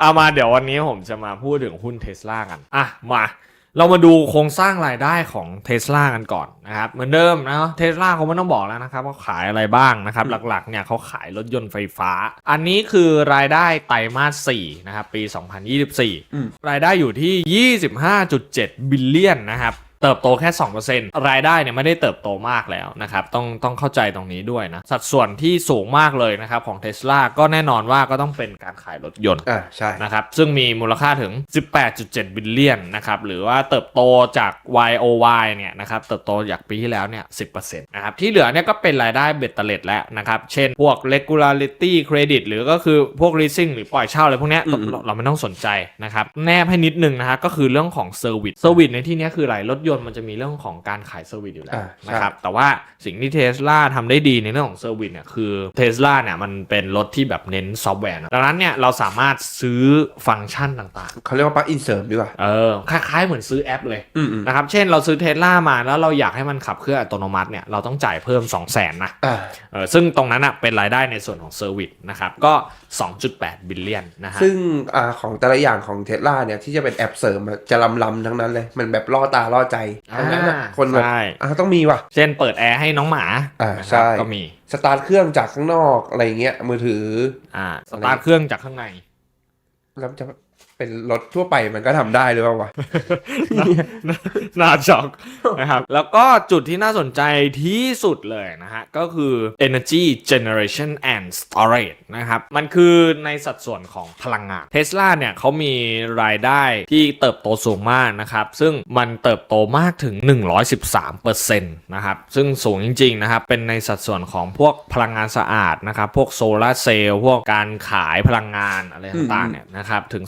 เอามาเดี๋ยววันนี้ผมจะมาพูดถึงหุ้นเทสลากันอะมาเรามาดูโครงสร้างรายได้ของเทสลากันก่อนนะครับเหมือนเดิมนะเทสลาเขาไม่ต้องบอกแล้วนะครับว่าขายอะไรบ้างนะครับ หลักๆเนี่ยเขาขายรถยนต์ไฟฟ้า อันนี้คือรายได้ไตรมาส4นะครับปีอืม2024 รายได้อยู่ที่ 25.7 บิลเลียนนะครับ เติบโตแค่ 2%รายได้เนี่ยไม่ได้เติบโตมากแล้วนะครับ ต้องต้องเข้าใจตรงนี้ด้วยนะ สัดส่วนที่สูงมากเลยนะครับของเทสลาก็แน่นอนว่าก็ต้องเป็นการขายรถยนต์อ่าใช่นะครับ ซึ่งมีมูลค่าถึง 18.7 บิลเลียนนะครับหรือว่าเติบโตจาก YOY เนี่ยนะครับเติบโตจากปีที่แล้วเนี่ย 10%นะครับที่เหลือเนี่ยก็เป็นรายได้เบ็ดเตล็ดแล้วนะครับเช่นพวก regularity credit หรือก็คือพวก leasing หรือปล่อยเช่าอะไรพวกเนี้ยอืมเราเราไม่ต้องสนใจนะครับแนบให้นิดนึงนะฮะก็คือเรื่องของ service service ในที่เนี้ยคืออะไรรถยนต์มันจะมีเรื่องของการขาย service อยู่แล้วอ่าใช่นะครับแต่ว่าสิ่งที่เทสลาทำได้ดีในเรื่องของ service เนี่ยคือเทสลาเนี่ยมันเป็นรถที่แบบเน้นซอฟต์แวร์นะดังนั้นเนี่ยเราสามารถซื้อฟังก์ชันต่างเขาเรียกว่าปลั๊กอินเสริมดีกว่าๆเออคล้ายๆเหมือนซื้อแอปเลยอืมอืมนะครับเช่นเราซื้อเทสลามาแล้วเราอยากให้มันขับเคลื่อนอัตโนมัติเนี่ยเราต้องจ่ายเพิ่ม 2 0 0 0 0นนะอ่าเออซึ่งตรงนั้นอะเป็นรายได้ในส่วนของเซอร์วิสนะครับก็ 2.8 บิลเลียนนะฮะซึ่งอ่าของแต่ละอย่างของเทสลาเนี่ยที่จะเป็นแอปเสริมอะจะลำๆทั้งนั้นเลยมันแบบล่อตาล่อใจอ่าทั้งนั้นอะคนแบบใช่ อ่าต้องมีว่ะ เช่นเปิดแอร์ให้น้องหมาอ่านะครับใช่ ก็มี สตาร์ทเครื่องจากข้างนอกอะไรเงี้ยมือถืออ่าสตาร์ทเครื่องจากข้างใน แล้วจะ เป็นรถทั่วไปมันก็ทำได้หรือเปล่าวะน่าช็อกนะครับ แล้วก็จุดที่น่าสนใจที่สุดเลยนะฮะ ก็คือ energy generation and storage นะครับ มันคือในสัดส่วนของพลังงาน Tesla เนี่ยเขามีรายได้ที่เติบโตสูงมากนะครับ ซึ่งมันเติบโตมากถึง 113%นะครับ ซึ่งสูงจริงๆนะครับ เป็นในสัดส่วนของพวกพลังงานสะอาดนะครับ พวกโซลาร์เซลล์พวกการขายพลังงานอะไรต่างๆเนี่ยนะครับ ถึง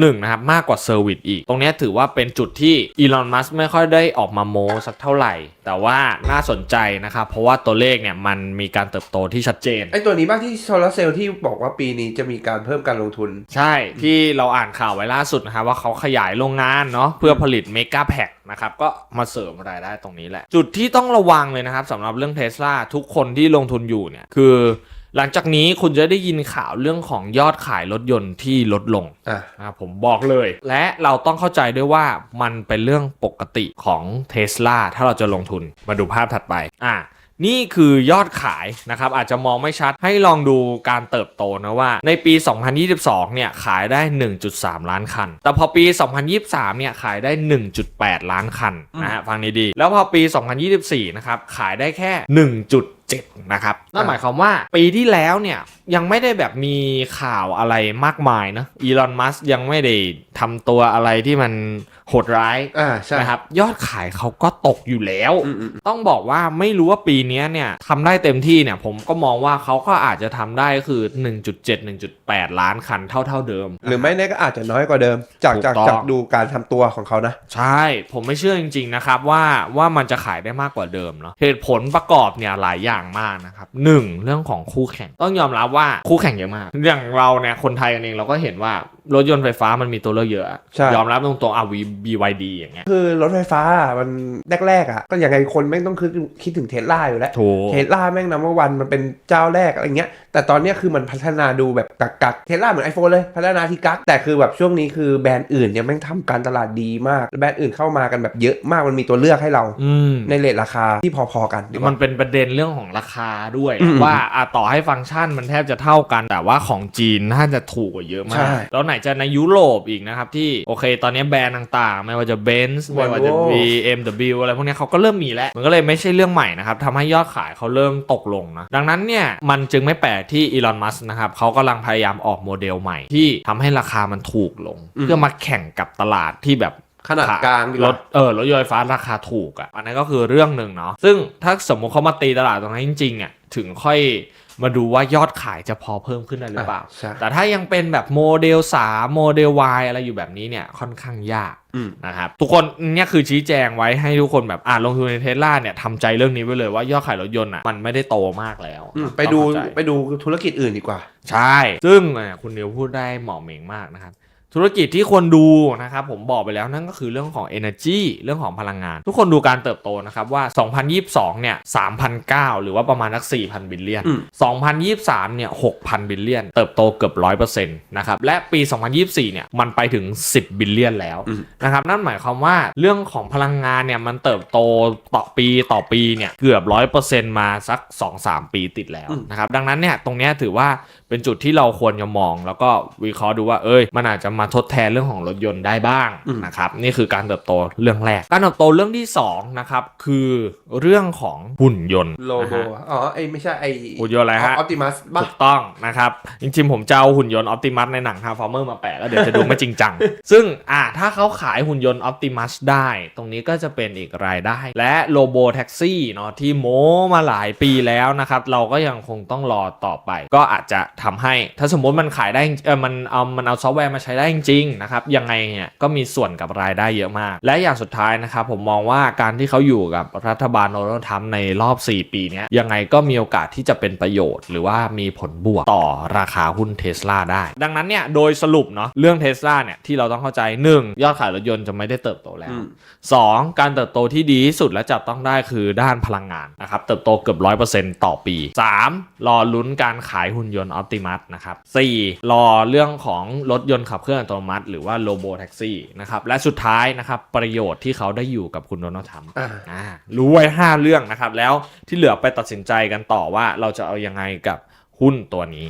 3.1นะครับ มากกว่าเซอร์วิสอีก ตรงเนี้ยถือว่าเป็นจุดที่อีลอน มัสไม่ค่อยได้ออกมาโม้สักเท่าไหร่ แต่ว่าน่าสนใจนะครับ เพราะว่าตัวเลขเนี่ยมันมีการเติบโตที่ชัดเจน ไอตัวนี้บ้างที่โซลาร์เซลล์ที่บอกว่าปีนี้จะมีการเพิ่มการลงทุน ใช่ที่เราอ่านข่าวไว้ล่าสุดนะครับว่าเขาขยายโรงงานเนาะเพื่อผลิตเมกาแพ k นะครับก็มาเสริมรายได้ตรงนี้แหละ จุดที่ต้องระวังเลยนะครับสำหรับเรื่องเทสลาทุกคนที่ลงทุนอยู่เนี่ยคือ หลังจากนี้คุณจะได้ยินข่าวเรื่องของยอดขายรถยนต์ที่ลดลงอ่านะครับผมบอกเลย และเราต้องเข้าใจด้วยว่ามันเป็นเรื่องปกติของเท sla ถ้าเราจะลงทุนมาดูภาพถัดไป อะนี่คือยอดขายนะครับ อาจจะมองไม่ชัดให้ลองดูการเติบโตนะว่า ในปี 2022 เนี่ยขายได้ 1.3 ล้านคัน แต่พอปี 2023 เนี่ยขายได้ 1.8 ล้านคันนะฮะฟังดีๆแล้วพอปี 2024 นะครับขายได้แค่ 1.7 นะครับนั่นหมายความว่าปีที่แล้วเนี่ยยังไม่ได้แบบมีข่าวอะไรมากมายนะอีลอนมัสยังไม่ได้ทำตัวอะไรที่มันโหดร้ายอ่าใช่นะครับยอดขายเขาก็ตกอยู่แล้วอืมอืมต้องบอกว่าไม่รู้ว่าปีนี้เนี่ยทำได้เต็มที่เนี่ยผมก็มองว่าเขาก็อาจจะทำได้คือ 1.7 1.8 ล้านคันเท่าเท่าเดิม หรือไม่แน่ก็อาจจะน้อยกว่าเดิม จากถูกจากต้องจากดูการทำตัวของเขานะ ใช่ ผมไม่เชื่อจริงๆนะครับว่าว่ามันจะขายได้มากกว่าเดิมเนาะเหตุผลประกอบเนี่ยหลายอย่างมากนะครับหนึ่งเรื่องของคู่แข่งต้องยอมรับว่าคู่แข่งเยอะมาก อย่างเราเนี่ยคนไทยกันเองเราก็เห็นว่ารถยนต์ไฟฟ้ามันมีตัวเลือกเยอะ ใช่ ยอมรับตรงๆอะ BYD อย่างเงี้ยคือรถไฟฟ้าอะมันแรกๆอะก็ยังไงคนแม่งต้องคิดคิดถึงเทสลาอยู่แล้ว ถูก เทสลาแม่งนัมเบอร์วันมันเป็นเจ้าแรกอะไรเงี้ย แต่ตอนเนี้ยคือมันพัฒนาดูแบบกักกักเทสลาเหมือน iPhone เลยพัฒนาที่กัก แต่คือแบบช่วงนี้คือแบรนด์อื่นเนี่ยแม่งทำการตลาดดีมากแบรนด์อื่นเข้ามากันแบบเยอะมากมันมีตัวเลือกให้เราอืม ในเลทราคาที่พอๆกันดีกว่า มันเป็นประเด็นเรื่องของราคาด้วยอืมว่าอะต่อให้ฟังก์ชันมันแทบจะเท่ากัน แต่ว่าของจีนน่าจะถูกกว่าเยอะมาใช่ ก แล้วไหนจะในยุโรปอีกนะครับ ที่โอเค ตอนนี้แบรนด์ต่างๆ ไม่ว่าจะ Benz ไม่ว่าจะ Volvo BMW อะไรพวกเนี้ยเขาก็เริ่มมีแล้ว มันก็เลยไม่ใช่เรื่องใหม่นะครับทำให้ยอดขายเขาเริ่มตกลงนะดังนั้นเนี่ยมันจึงไม่แปลกที่อีลอนมัสนะครับเขากำลังพยายามออกโมเดลใหม่ ที่ทำให้ราคามันถูกลงอืมเพื่อมาแข่งกับตลาดที่แบบขนาดกลางดีกรว่าถเออรถยนต์ไฟฟ้าราคาถูกอะอันนั้นก็คือเรื่องหนึ่งเนาะซึ่งถ้าสมมุติเขามาตีตลาดตรงนั้นจริงๆอะถึงค่อย มาดูว่ายอดขายจะพอเพิ่มขึ้นได้หรือเปล่า ใช่ แต่ถ้ายังเป็นแบบโมเดล3โมเดล Y อะไรอยู่แบบนี้เนี่ยค่อนข้างยากอืม นะครับ ทุกคนเนี่ยคือชี้แจงไว้ให้ทุกคนแบบอ่าลงทุนในเทสลาเนี่ยทำใจเรื่องนี้ไว้เลยว่ายอดขายรถยนต์อะมันไม่ได้โตมากแล้วอืมไปดูต้องเข้าใจ ไปดูธุรกิจอื่นดีกว่า ใช่ ซึ่งอะคุณนิวพูดได้เหมาะเหม่งมากนะครับ ธุรกิจที่ควรดูนะครับผมบอกไปแล้วนั่นก็คือเรื่องของ energy เรื่องของพลังงาน ทุกคนดูการเติบโตนะครับว่า 2022 เนี่ย 3,009 หรือว่าประมาณนัก 4,000 บิลเลียนอืม2023 เนี่ย 6,000 บิลเลียน เติบโตเกือบ 100%นะครับ และปี 2024 เนี่ย มันไปถึง 10 บิลเลียนแล้วอืมนะครับนั่นหมายความว่าเรื่องของพลังงานเนี่ยมันเติบโตต่อปีต่อปีเนี่ยเกือบ 100%มาสัก 2-3 ปีติดแล้วนะครับดังนั้นเนี่ยตรงเนี้ยถือว่าเป็นจุดที่เราควรจะมอง แล้วก็วิเคราะห์ดูว่าเอ้ยมันอาจจะมาทดแทนเรื่องของรถยนต์ได้บ้างนะครับนี่คือการเติบโตเรื่องแรก การเติบโตเรื่องที่สองนะครับคือเรื่องของหุ่นยนต์โลโบนะฮะอ๋อไอไม่ใช่ไอหุ่นยนต์อะไรฮะออปติมัสบ้าถูกต้องนะครับจริงๆผมจะเอาหุ่นยนต์ออ t ติมัสในหนัง Transformer มาแปะแล้วเดี๋ยวจะดูไม่จริงจัง ซึ่งอ่าถ้าเขาขายหุ่นยนต์ออ t ติมัสได้ ตรงนี้ก็จะเป็นอีกรายได้ และโ o โบแท็กซี่เนาะที่โมมาหลายปีแล้วนะครับเราก็ยังคงต้องรอต่อไป ก็อาจจะทำให้ถ้าสมมติมันขายได้เออมันเอามันเอาซอฟต์แวร์มาใช้ได้จริงๆนะครับยังไงเนี่ยก็มีส่วนกับรายได้เยอะมาก และอย่างสุดท้ายนะครับผมมองว่าการที่เขาอยู่กับรัฐบาลโดนัลด์ทรัมป์ในรอบ 4 ปีเนี้ยยังไงก็มีโอกาสที่จะเป็นประโยชน์ หรือว่ามีผลบวกต่อราคาหุ้นเทสลาได้ ดังนั้นเนี่ยโดยสรุปเนาะเรื่องเทสลาเนี่ยที่เราต้องเข้าใจ 1. ยอดขายรถยนต์จะไม่ได้เติบโตแล้วอืม 2. การเติบโตที่ดีที่สุดและจับต้องได้คือด้านพลังงานนะครับเติบโตเกือบ100%ต่อปี 3. รอลุ้นการขายหุ่นยนต์ออ t ติมัสนะครับ 4. รอเรื่องของรถยนต์ขับเคลื่อนอัตโนมัติ หรือว่าโ o โบแท็กซี่นะครับและสุดท้ายนะครับประโยชน์ที่เขาได้อยู่กับคุณโดนัลด์ทรัมป์อ่าอ่ารู้ไว้ 5 เรื่องนะครับ แล้วที่เหลือไปตัดสินใจกันต่อว่าเราจะเอายังไงกับหุ้นตัวนี้